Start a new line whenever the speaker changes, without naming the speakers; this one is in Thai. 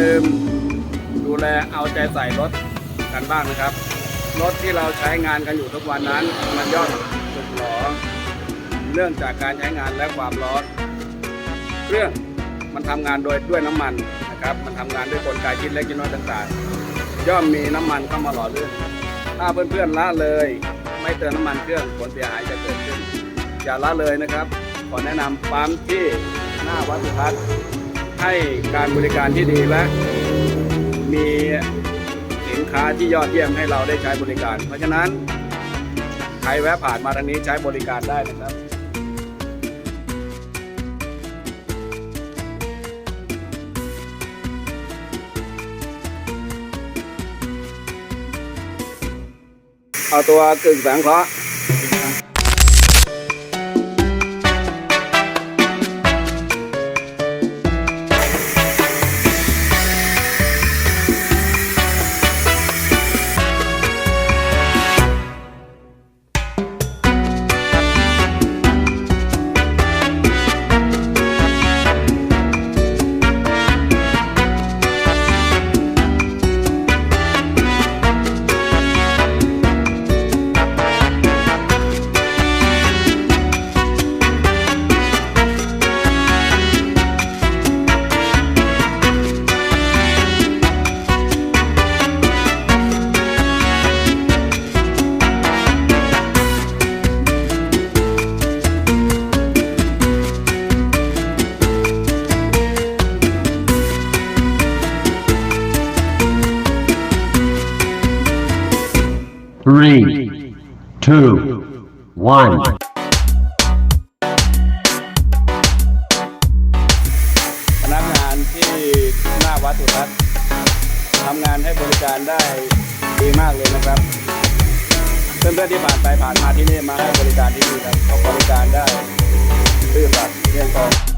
ลืมดูแลเอาใจใส่รถกันบ้างนะครับ รถที่เราใช้งานกันอยู่ทุกวันนั้น มันย่อมสึกหรอเนื่องจากการใช้งานและความร้อน เครื่องมันทำงานโดยด้วยน้ำมันนะครับ มันทำงานด้วยกลไกชิ้นเล็กชิ้นน้อยต่างๆ ย่อมมีน้ำมันเข้ามาหล่อลื่นถ้าเพื่อนๆละเลย ไม่เติมน้ำมันเครื่องผลเสียหายจะเกิดขึ้นอย่าละเลยนะครับ ขอแนะนำปั๊มที่หน้าวัดสุทัศน์ ให้การบริการที่ดีและมีสินค้าที่ยอดเยี่ยมให้เราได้ใช้บริการ เพราะฉะนั้นใครแวะผ่านมาทางนี้ใช้บริการได้นะครับเอาตัวกึ่งสังเคราะห์
Three, two, one.
พนักงานที่หน้าวัดสุทัศน์ทำงานให้บริการได้ดีมากเลยนะครับเพื่อนๆที่ผ่านไปผ่านมาที่นี่มาให้บริการที่นี่ครับเขาบริการได้ซื่อสัตย์เที่ยงตรง